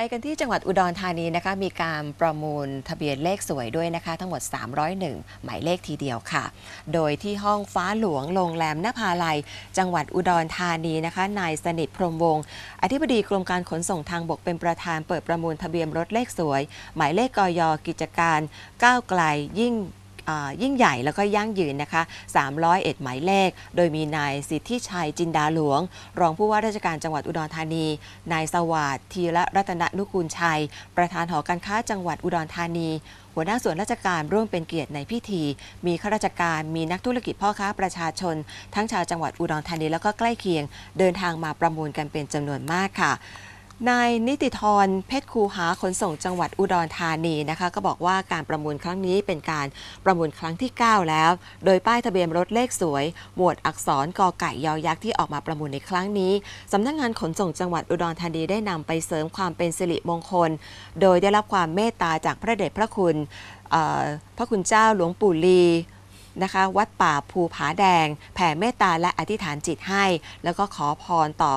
ไปกันที่จังหวัดอุดรธานีนะคะมีการประมูลทะเบียนเลขสวยด้วยนะคะ ทั้งหมด 301 หมายเลขทีเดียวค่ะ โดยที่ห้องฟ้าหลวงโรงแรมนภาลัย จังหวัดอุดรธานีนะคะนายสนิทพรมวงศ์อธิบดีกรมการขนส่งทางบกเป็นประธานเปิดประมูลทะเบียนรถเลขสวย หมายเลขกยกิจการก้าวไกลยิ่ง ยิ่งใหญ่แล้วก็ยั่งยืนนะคะ301หมายเลข โดยมีนายสิทธิชัยจินดาหลวง รองผู้ว่าราชการจังหวัดอุดรธานี นายสวัสดิ์ธีระรัตนนุกูลชัย ประธานหอการค้าจังหวัดอุดรธานี หัวหน้าส่วนราชการร่วมเป็นเกียรติในพิธี มีข้าราชการมีนักธุรกิจพ่อค้าประชาชน ทั้งชาวจังหวัดอุดรธานีแล้วก็ใกล้เคียง เดินทางมาประมูลกันเป็นจำนวนมากค่ะ นายนิติธรเพชรคูหาขนส่งจังหวัดอุดรธานีนะคะ ก็บอกว่าการประมูลครั้งนี้เป็นการประมูลครั้งที่ 9 แล้ว โดยป้ายทะเบียนรถเลขสวยหมวดอักษรกอไก่ยอยักษ์ที่ออกมาประมูลในครั้งนี้สำนักงานขนส่งจังหวัดอุดรธานีได้นำไปเสริมความเป็นสิริมงคล โดยได้รับความเมตตาจากพระเดชพระคุณพระคุณเจ้าหลวงปู่ลี นะคะ วัดป่าภูผาแดง แผ่เมตตาและอธิษฐานจิตให้ แล้วก็ขอพรต่อ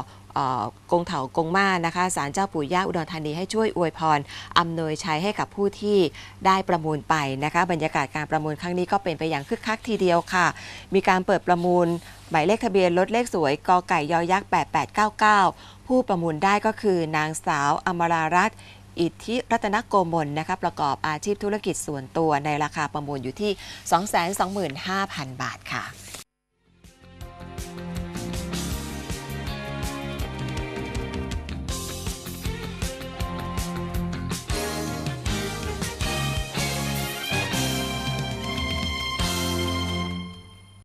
กงเถากงมานะคะศาลเจ้าปู่ย่าอุดรธานีให้ช่วยอวยพรอำนวยชัยให้กับผู้ที่ได้ประมูลไปนะคะ บรรยากาศการประมูลครั้งนี้ก็เป็นไปอย่างคึกคักทีเดียวค่ะ มีการเปิดประมูลหมายเลขทะเบียนรถเลขสวยกไก่ยอยักษ์ 8899 ผู้ประมูลได้ก็คือนางสาวอมรารัตน์ อิทธิรัตนโกมลนะคะประกอบอาชีพธุรกิจส่วนตัวในราคาประมูลอยู่ที่ 225,000 บาทค่ะ